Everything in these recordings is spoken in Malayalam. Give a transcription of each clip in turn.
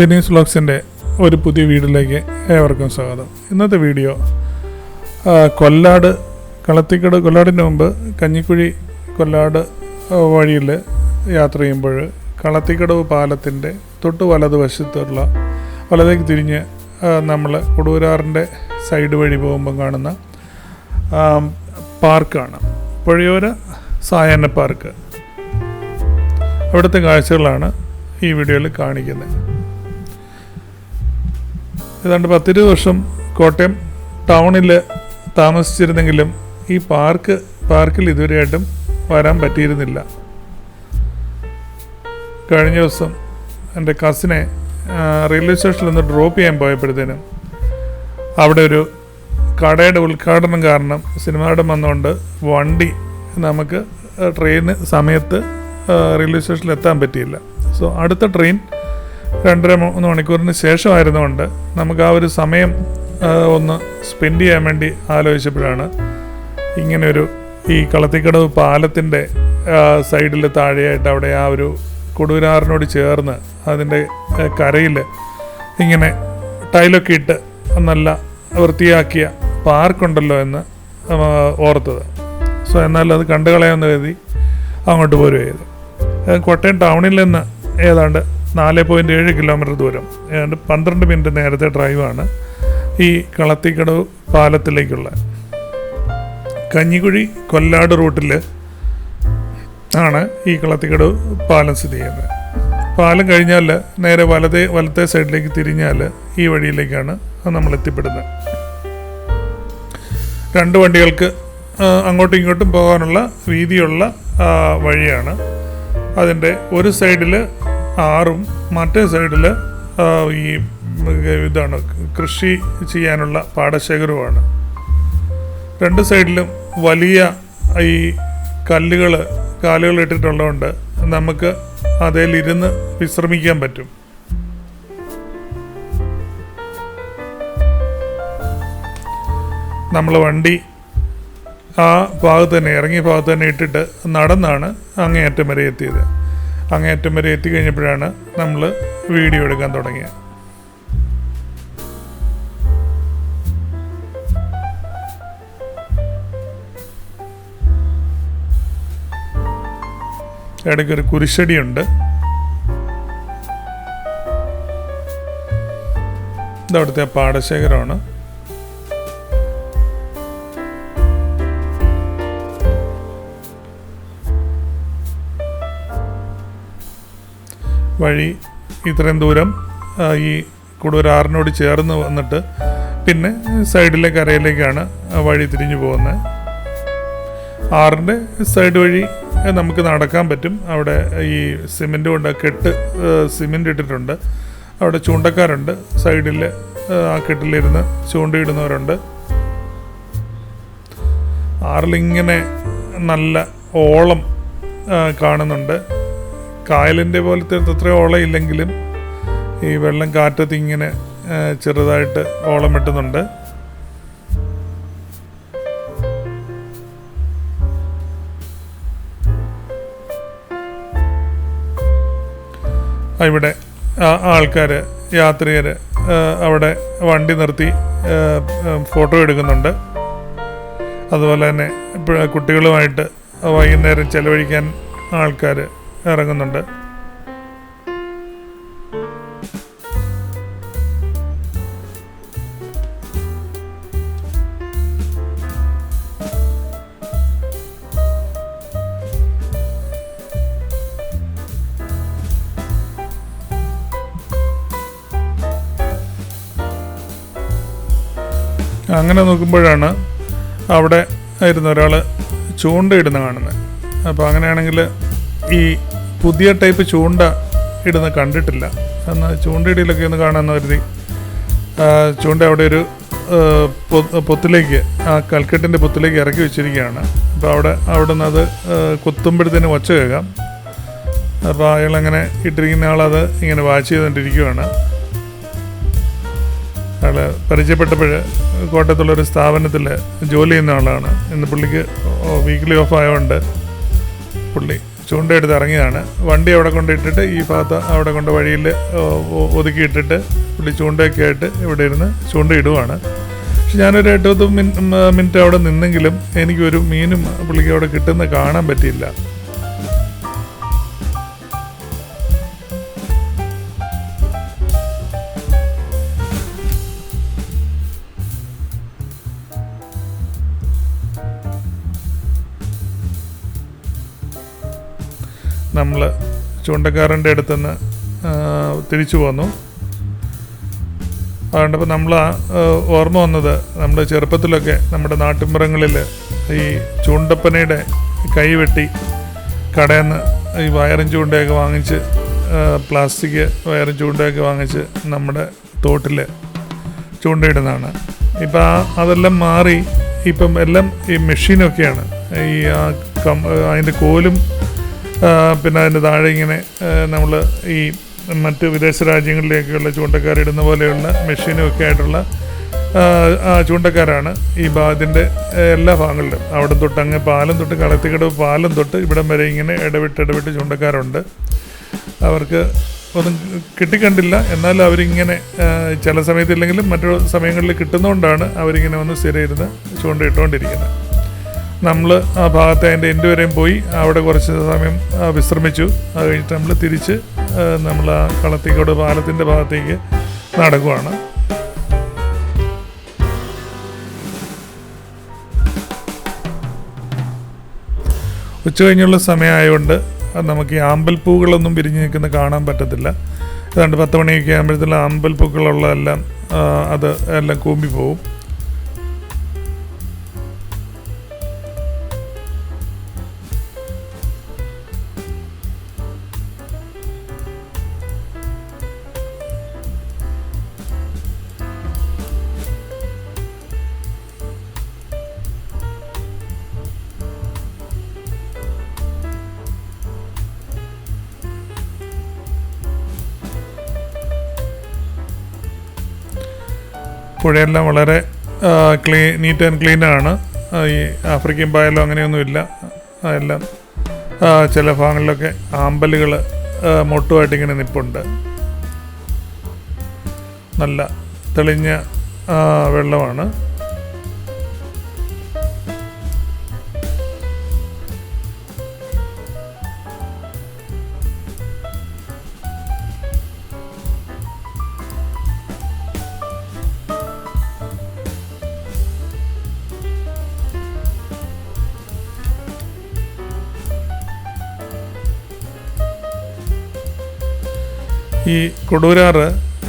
ബെനീസ് വ്ളോഗ്സിന്റെ ഒരു പുതിയ വീഡിയോയിലേക്ക് ഏവർക്കും സ്വാഗതം. ഇന്നത്തെ വീഡിയോ കൊല്ലാട് കളത്തിക്കട് കൊല്ലാടിന് മുമ്പ് കഞ്ഞിക്കുഴി കൊല്ലാട് വഴിയിൽ യാത്ര ചെയ്യുമ്പോൾ കളത്തിക്കടവ് പാലത്തിന്റെ തൊട്ട് വലതുവശത്തുള്ള വലതേക്ക് തിരിഞ്ഞ് നമ്മൾ കൊടുവരാറിന്റെ സൈഡ് വഴി പോകുമ്പോൾ കാണുന്ന പാർക്കാണ്. പുഴയോര സായാഹ്ന പാർക്ക്. അവിടുത്തെ കാഴ്ചകളാണ് ഈ വീഡിയോയിൽ കാണിക്കുന്നത്. ഏതാണ്ട് പത്തിരുപത് വർഷം കോട്ടയം ടൗണിൽ താമസിച്ചിരുന്നെങ്കിലും ഈ പാർക്ക് പാർക്കിൽ ഇതുവരെയായിട്ടും വരാൻ പറ്റിയിരുന്നില്ല. കഴിഞ്ഞ ദിവസം എന്റെ കസിനെ റെയിൽവേ സ്റ്റേഷനിൽ നിന്ന് ഡ്രോപ്പ് ചെയ്യാൻ പോയപ്പോഴത്തേനും അവിടെ ഒരു കടയുടെ ഉദ്ഘാടനം കാരണം സിനിമയുടെ വന്നുകൊണ്ട് വണ്ടി നമുക്ക് ട്രെയിന് സമയത്ത് റെയിൽവേ സ്റ്റേഷനിൽ എത്താൻ പറ്റിയില്ല. സോ അടുത്ത ട്രെയിൻ രണ്ടര മൂന്ന് മണിക്കൂറിന് ശേഷമായിരുന്നുകൊണ്ട് നമുക്ക് ആ ഒരു സമയം ഒന്ന് സ്പെൻഡ് ചെയ്യാൻ വേണ്ടി ആലോചിച്ചപ്പോഴാണ് ഇങ്ങനെ ഒരു ഈ കളത്തിക്കടവ് പാലത്തിന്റെ സൈഡിൽ താഴെയായിട്ട് അവിടെ ആ ഒരു കൊടുവരാറിനോട് ചേർന്ന് അതിന്റെ കരയിൽ ഇങ്ങനെ ടൈലൊക്കെ ഇട്ട് നല്ല വൃത്തിയാക്കിയ പാർക്കുണ്ടല്ലോ എന്ന് ഓർത്തത്. സോ എന്നാൽ അത് കണ്ടു കരുതി അങ്ങോട്ട് പോരുക കോട്ടയം ടൗണിൽ നിന്ന് ഏതാണ്ട് നാല് പോയിന്റ് ഏഴ് കിലോമീറ്റർ ദൂരം. ഏതാണ്ട് പന്ത്രണ്ട് മിനിറ്റ് നേരത്തെ ഡ്രൈവാണ് ഈ കളത്തിക്കടവ് പാലത്തിലേക്കുള്ള. കഞ്ഞിക്കുഴി കൊല്ലാട് റൂട്ടിൽ ആണ് ഈ കളത്തിക്കടവ് പാലം സ്ഥിതി ചെയ്യുന്നത്. പാലം കഴിഞ്ഞാൽ നേരെ വലതേ വലത്തെ സൈഡിലേക്ക് തിരിഞ്ഞാൽ ഈ വഴിയിലേക്കാണ് നമ്മൾ എത്തിപ്പെടുന്നത്. രണ്ട് വണ്ടികൾക്ക് അങ്ങോട്ടും ഇങ്ങോട്ടും പോകാനുള്ള വീതിയുള്ള വഴിയാണ്. അതിന്റെ ഒരു സൈഡിൽ ആറും മറ്റേ സൈഡിൽ ഈ ഇതാണ് കൃഷി ചെയ്യാനുള്ള പാടശേഖരവുമാണ്. രണ്ട് സൈഡിലും വലിയ ഈ കല്ലുകൾ കാലുകൾ ഇട്ടിട്ടുള്ളതുകൊണ്ട് നമുക്ക് അതിലിരുന്ന് വിശ്രമിക്കാൻ പറ്റും. നമ്മൾ വണ്ടി ആ ഭാഗത്ത് തന്നെ ഇറങ്ങിയ ഭാഗത്ത് തന്നെ ഇട്ടിട്ട് നടന്നാണ് അങ്ങേയറ്റം വരെ എത്തിയത്. അങ്ങേയറ്റം വരെ എത്തിക്കഴിഞ്ഞപ്പോഴാണ് നമ്മൾ വീഡിയോ എടുക്കാൻ തുടങ്ങിയത്. ഇടയ്ക്കൊരു കുരിശടിയുണ്ട്. ഇതവിടുത്തെ പാടശേഖരമാണ്. വഴി ഇത്രയും ദൂരം ഈ കൊടുവരാറിനോട് ചേർന്ന് വന്നിട്ട് പിന്നെ സൈഡിലെ കരയിലേക്കാണ് വഴി തിരിഞ്ഞു പോകുന്നത്. ആറിന്റെ സൈഡ് വഴി നമുക്ക് നടക്കാൻ പറ്റും. അവിടെ ഈ സിമെന്റ് കൊണ്ട് കെട്ട് സിമെന്റ് ഇട്ടിട്ടുണ്ട്. അവിടെ ചൂണ്ടക്കാരുണ്ട്. സൈഡിൽ ആ കെട്ടിലിരുന്ന് ചൂണ്ടയിടുന്നവരുണ്ട്. ആറിലിങ്ങനെ നല്ല ഓളം കാണുന്നുണ്ട്. കായലിന്റെ പോലത്തെ അത്ര ഓളയില്ലെങ്കിലും ഈ വെള്ളം കാറ്റത്ത് ചെറുതായിട്ട് ഓളം വെട്ടുന്നുണ്ട്. ഇവിടെ ആൾക്കാർ യാത്രികർ അവിടെ വണ്ടി നിർത്തി ഫോട്ടോ എടുക്കുന്നുണ്ട്. അതുപോലെ തന്നെ കുട്ടികളുമായിട്ട് വൈകുന്നേരം ചെലവഴിക്കാൻ ആൾക്കാർ ഇറങ്ങുന്നുണ്ട്. അങ്ങനെ നോക്കുമ്പോഴാണ് അവിടെ ആയിരുന്ന ഒരാൾ ചൂണ്ടയിടുന്ന കാണുന്നത്. അപ്പോൾ അങ്ങനെയാണെങ്കിൽ ഈ പുതിയ ടൈപ്പ് ചൂണ്ട ഇടുന്ന കണ്ടിട്ടില്ല. എന്നാൽ ചൂണ്ടയിടയിലൊക്കെ ഒന്ന് കാണാമെന്ന് കരുതി ചൂണ്ട അവിടെ ഒരു പൊത്തിലേക്ക് ആ കൽക്കെട്ടിന്റെ പൊത്തിലേക്ക് ഇറക്കി വെച്ചിരിക്കുകയാണ്. അപ്പോൾ അവിടെ അവിടെ നിന്ന് അത് കുത്തുമ്പോഴത്തേന് ഒച്ച കേൾക്കാം. അപ്പോൾ അയാളങ്ങനെ ഇട്ടിരിക്കുന്ന ആളത് ഇങ്ങനെ വാച്ച് ചെയ്തുകൊണ്ടിരിക്കുകയാണ് അയാൾ പരിചയപ്പെട്ടപ്പോൾ കോട്ടയത്തുള്ളൊരു സ്ഥാപനത്തിൽ ജോലി ചെയ്യുന്ന ആളാണ്. ഇന്ന് പുള്ളിക്ക് വീക്കിലി ഓഫ് ആയതുകൊണ്ട് പുള്ളി ചൂണ്ടയെടുത്ത് ഇറങ്ങിയതാണ്. വണ്ടി അവിടെ കൊണ്ടിട്ടിട്ട് ഈ ഭാഗത്ത് അവിടെ കൊണ്ട് വഴിയിൽ ഒതുക്കിയിട്ടിട്ട് പുള്ളി ചൂണ്ടയൊക്കെ ആയിട്ട് ഇവിടെ ഇരുന്ന് ചൂണ്ടയിടുവാണ് പക്ഷെ ഞാനൊരു എട്ട് മിനിറ്റ് അവിടെ നിന്നെങ്കിലും എനിക്കൊരു മീനും പുള്ളിക്ക് അവിടെ കിട്ടുന്ന കാണാൻ പറ്റിയില്ല. നമ്മൾ ചൂണ്ടക്കാരന്റെ അടുത്തുനിന്ന് തിരിച്ചു പോന്നു അതുകൊണ്ടപ്പോൾ നമ്മൾ ഓർമ്മ വന്നത് നമ്മുടെ ചെറുപ്പത്തിലൊക്കെ നമ്മുടെ നാട്ടിൻപുറങ്ങളിൽ ഈ ചൂണ്ടപ്പനയുടെ കൈ വെട്ടി കടയിൽ നിന്ന് ഈ വയറും ചൂണ്ടയൊക്കെ വാങ്ങിച്ച് പ്ലാസ്റ്റിക് വയറും ചൂണ്ടയൊക്കെ വാങ്ങിച്ച് നമ്മുടെ തോട്ടിൽ ചൂണ്ടയിടുന്നതാണ്. ഇപ്പം ആ അതെല്ലാം മാറി ഇപ്പം എല്ലാം ഈ മെഷീനൊക്കെയാണ്. ഈ ആ കം അതിന്റെ കോലും പിന്നെ അതിന്റെ താഴെ ഇങ്ങനെ നമ്മൾ ഈ മറ്റ് വിദേശ രാജ്യങ്ങളിലേക്കുള്ള ചൂണ്ടക്കാരിടുന്ന പോലെയുള്ള മെഷീനും ഒക്കെ ആയിട്ടുള്ള ചൂണ്ടക്കാരാണ്. ഈ ഭാഗത്തിന്റെ എല്ലാ ഭാഗങ്ങളിലും. അവിടെ തൊട്ട് അങ്ങ് പാലം തൊട്ട് കളത്തിക്കടവ് പാലം തൊട്ട് ഇവിടം വരെ ഇങ്ങനെ ഇടവിട്ട് ഇടവിട്ട് ചൂണ്ടക്കാരുണ്ട്. അവർക്ക് ഒന്നും കിട്ടിക്കണ്ടില്ല. എന്നാൽ അവരിങ്ങനെ ചില സമയത്തില്ലെങ്കിലും മറ്റു സമയങ്ങളിൽ കിട്ടുന്നതുകൊണ്ടാണ് അവരിങ്ങനെ വന്ന് സ്ഥിരം ഇരുന്ന് ചൂണ്ടയിട്ടുകൊണ്ടിരിക്കുന്നത് നമ്മൾ ആ ഭാഗത്ത് അതിന്റെ എൻഡ് വരെയും പോയി. അവിടെ കുറച്ച് സമയം വിശ്രമിച്ചു. അത് കഴിഞ്ഞിട്ട് നമ്മൾ തിരിച്ച് നമ്മൾ ആ കളത്തിക്കോട് പാലത്തിന്റെ ഭാഗത്തേക്ക് നടക്കുവാണ്. ഉച്ച കഴിഞ്ഞുള്ള സമയമായതുകൊണ്ട് നമുക്ക് ഈ ആമ്പൽപ്പൂകളൊന്നും പിരിഞ്ഞ് നിൽക്കുന്ന കാണാൻ പറ്റത്തില്ല. ഏതാണ്ട് പത്ത് മണിയൊക്കെ ആകുമ്പോഴത്തേക്കും ആമ്പൽപ്പൂക്കളുള്ളതെല്ലാം അത് എല്ലാം കൂമ്പി പുഴയെല്ലാം വളരെ ക്ലീ നീറ്റ് ആൻഡ് ക്ലീൻ ആണ്. ഈ ആഫ്രിക്കൻ പായലോ അങ്ങനെയൊന്നുമില്ല. എല്ലാം ചില ഭാഗങ്ങളിലൊക്കെ ആമ്പലുകൾ മൊട്ടുമായിട്ട് ഇങ്ങനെ നിപ്പുണ്ട്. നല്ല തെളിഞ്ഞ വെള്ളമാണ്. ഈ കൊടൂരാറ്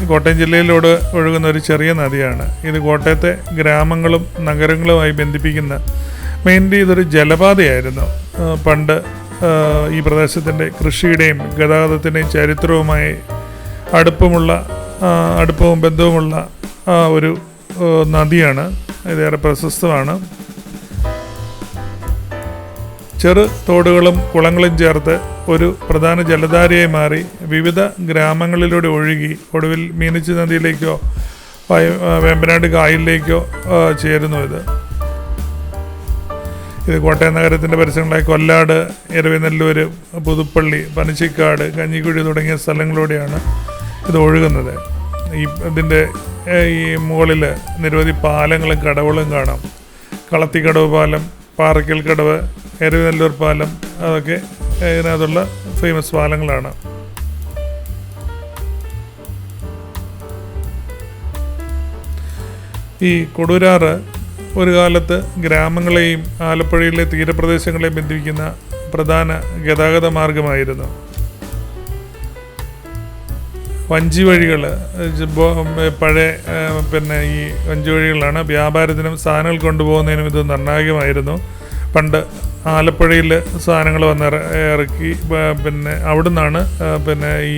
കോട്ടയം ജില്ലയിലൂടെ ഒഴുകുന്ന ഒരു ചെറിയ നദിയാണ്. ഇത് കോട്ടയത്തെ ഗ്രാമങ്ങളും നഗരങ്ങളുമായി ബന്ധിപ്പിക്കുന്ന മെയിൻലി ഇതൊരു ജലപാതയായിരുന്നു. പണ്ട് ഈ പ്രദേശത്തിന്റെ കൃഷിയുടെയും ഗതാഗതത്തിന്റെയും ചരിത്രവുമായി അടുപ്പമുള്ള അടുപ്പവും ബന്ധവുമുള്ള ഒരു നദിയാണ്. ഇതേറെ പ്രശസ്തമാണ്. ചെറു തോടുകളും കുളങ്ങളും ചേർത്ത് ഒരു പ്രധാന ജലധാരയായി മാറി വിവിധ ഗ്രാമങ്ങളിലൂടെ ഒഴുകി ഒടുവിൽ മീനച്ചി നദിയിലേക്കോ വേമ്പനാട് കായലിലേക്കോ ചേരുന്നു ഇത്. ഇത് കോട്ടയം നഗരത്തിന്റെ പരിസരങ്ങളായ കൊല്ലാട് എരവിനെല്ലൂർ പുതുപ്പള്ളി പനച്ചിക്കാട് കഞ്ഞിക്കുഴി തുടങ്ങിയ സ്ഥലങ്ങളിലൂടെയാണ് ഇത് ഒഴുകുന്നത്. ഈ ഇതിന്റെ ഈ മുകളിൽ നിരവധി പാലങ്ങളും കടവുകളും കാണാം. കളത്തിക്കടവ് പാലം പാറയ്ക്കൽ കടവ് എരവിനല്ലൂർ പാലം അതൊക്കെ ഇതിനകത്തുള്ള ഫേമസ് പാലങ്ങളാണ്. ഈ കൊടുരാറ് ഒരു കാലത്ത് ഗ്രാമങ്ങളെയും ആലപ്പുഴയിലെ തീരപ്രദേശങ്ങളെയും ബന്ധിപ്പിക്കുന്ന പ്രധാന ഗതാഗത മാർഗമായിരുന്നു. വഞ്ചി വഴികൾ പഴയ പിന്നെ ഈ വഞ്ചി വഴികളാണ് വ്യാപാരത്തിനും സാധനങ്ങൾ കൊണ്ടുപോകുന്നതിനും ഇത് നിർണായകമായിരുന്നു. പണ്ട് ആലപ്പുഴയിൽ സാധനങ്ങൾ വന്ന് ഇറക്കി പിന്നെ അവിടുന്നാണ് പിന്നെ ഈ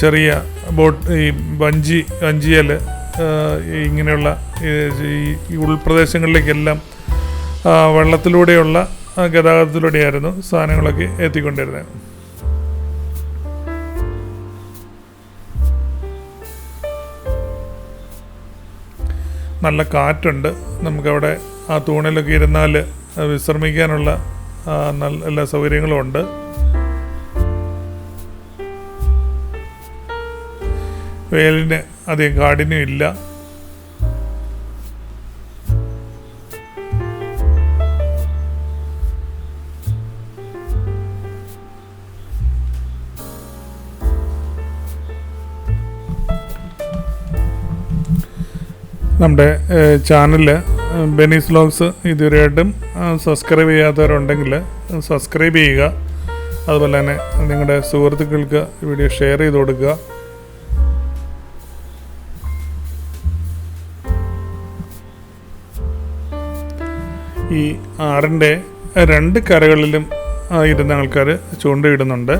ചെറിയ ബോട്ട് ഈ വഞ്ചി വഞ്ചിയൽ ഇങ്ങനെയുള്ള ഈ ഉൾപ്രദേശങ്ങളിലേക്കെല്ലാം വെള്ളത്തിലൂടെയുള്ള ഗതാഗതത്തിലൂടെയായിരുന്നു സാധനങ്ങളൊക്കെ എത്തിക്കൊണ്ടിരുന്നത്. നല്ല കാറ്റുണ്ട്. നമുക്കവിടെ ആ തൂണിലൊക്കെ ഇരുന്നാൽ വിശ്രമിക്കാനുള്ള നല്ല എല്ലാ സൗകര്യങ്ങളും ഉണ്ട്. വേലിന് അധികം കാഠിന്യം ഇല്ല. നമ്മുടെ ചാനൽ ബെനീസ് വ്ലോഗ്സ് ഇതുവരെയായിട്ടും സബ്സ്ക്രൈബ് ചെയ്യാത്തവരുണ്ടെങ്കിൽ സബ്സ്ക്രൈബ് ചെയ്യുക. അതുപോലെ തന്നെ നിങ്ങളുടെ സുഹൃത്തുക്കൾക്ക് വീഡിയോ ഷെയർ ചെയ്ത് കൊടുക്കുക. ഈ ആറിന്റെ രണ്ട് കരകളിലും ഇരുന്ന ആൾക്കാർ ചൂണ്ടയിടുന്നുണ്ട്.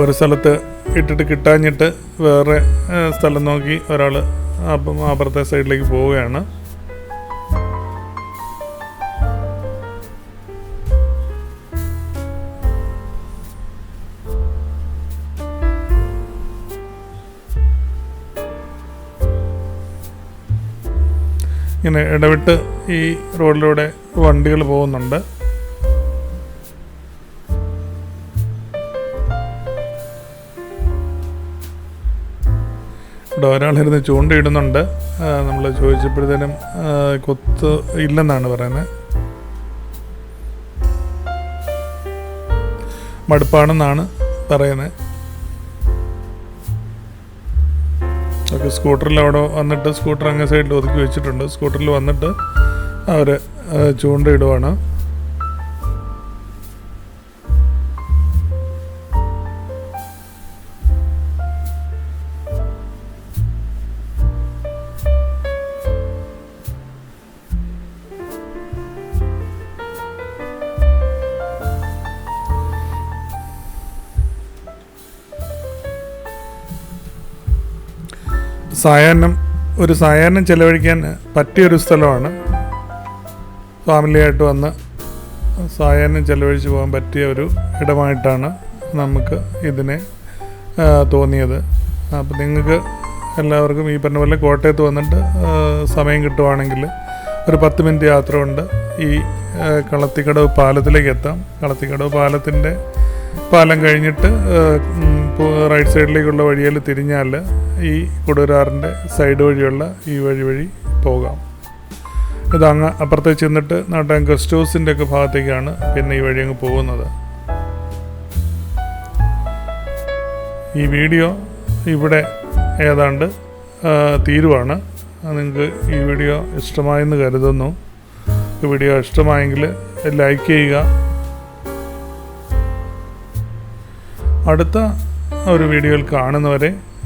ഒരു സ്ഥലത്ത് ഇട്ടിട്ട് കിട്ടാഞ്ഞിട്ട് വേറെ സ്ഥലം നോക്കി ഒരാൾ അപ്പം അപ്പുറത്തെ സൈഡിലേക്ക് പോവുകയാണ്. ഇങ്ങനെ ഇടവിട്ട് ഈ റോഡിലൂടെ വണ്ടികൾ പോകുന്നുണ്ട്. ഇവിടെ ഒരാളിരുന്ന് ചൂണ്ടയിടുന്നുണ്ട്. നമ്മൾ ചോദിച്ചപ്പോഴത്തേനും കൊത്ത് ഇല്ലെന്നാണ് പറയുന്നത് മടുപ്പാണെന്നാണ് പറയുന്നത് ഒക്കെ സ്കൂട്ടറിൽ അവിടെ വന്നിട്ട് സ്കൂട്ടർ അങ്ങ് സൈഡിൽ ഒതുക്കി വെച്ചിട്ടുണ്ട്. സ്കൂട്ടറിൽ വന്നിട്ട് അവർ ചൂണ്ടയിടുവാണ്. സായാഹ്നം ഒരു സായാഹ്നം ചെലവഴിക്കാൻ പറ്റിയൊരു സ്ഥലമാണ്. ഫാമിലിയായിട്ട് വന്ന് സായാഹ്നം ചെലവഴിച്ച് പോകാൻ പറ്റിയ ഒരു ഇടമായിട്ടാണ് നമുക്ക് ഇതിനെ തോന്നിയത്. അപ്പോൾ നിങ്ങൾക്ക് എല്ലാവർക്കും ഈ പറഞ്ഞ പോലെ കോട്ടയത്ത് വന്നിട്ട് സമയം കിട്ടുവാണെങ്കിൽ ഒരു പത്ത് മിനിറ്റ് യാത്ര കൊണ്ട് ഈ കളത്തിക്കടവ് പാലത്തിലേക്ക് എത്താം. കളത്തിക്കടവ് പാലത്തിന്റെ പാലം കഴിഞ്ഞിട്ട് റൈറ്റ് സൈഡിലേക്കുള്ള വഴിയിൽ തിരിഞ്ഞാൽ ഈ കൊടുവരാറിന്റെ സൈഡ് വഴിയുള്ള ഈ വഴി വഴി പോകാം. ഇത് അങ്ങ് അപ്പുറത്തേക്ക് ചെന്നിട്ട് നാട്ടൻ ഗസ്റ്റ് ഹൗസിന്റെ ഒക്കെ ഭാഗത്തേക്കാണ് പിന്നെ ഈ വഴി അങ്ങ് പോകുന്നത്. ഈ വീഡിയോ ഇവിടെ ഏതാണ്ട് തീരുവാണ്. നിങ്ങൾക്ക് ഈ വീഡിയോ ഇഷ്ടമായെന്ന് കരുതുന്നു. വീഡിയോ ഇഷ്ടമായെങ്കിൽ ലൈക്ക് ചെയ്യുക. അടുത്ത ഒരു വീഡിയോയിൽ കാണുന്നവരെ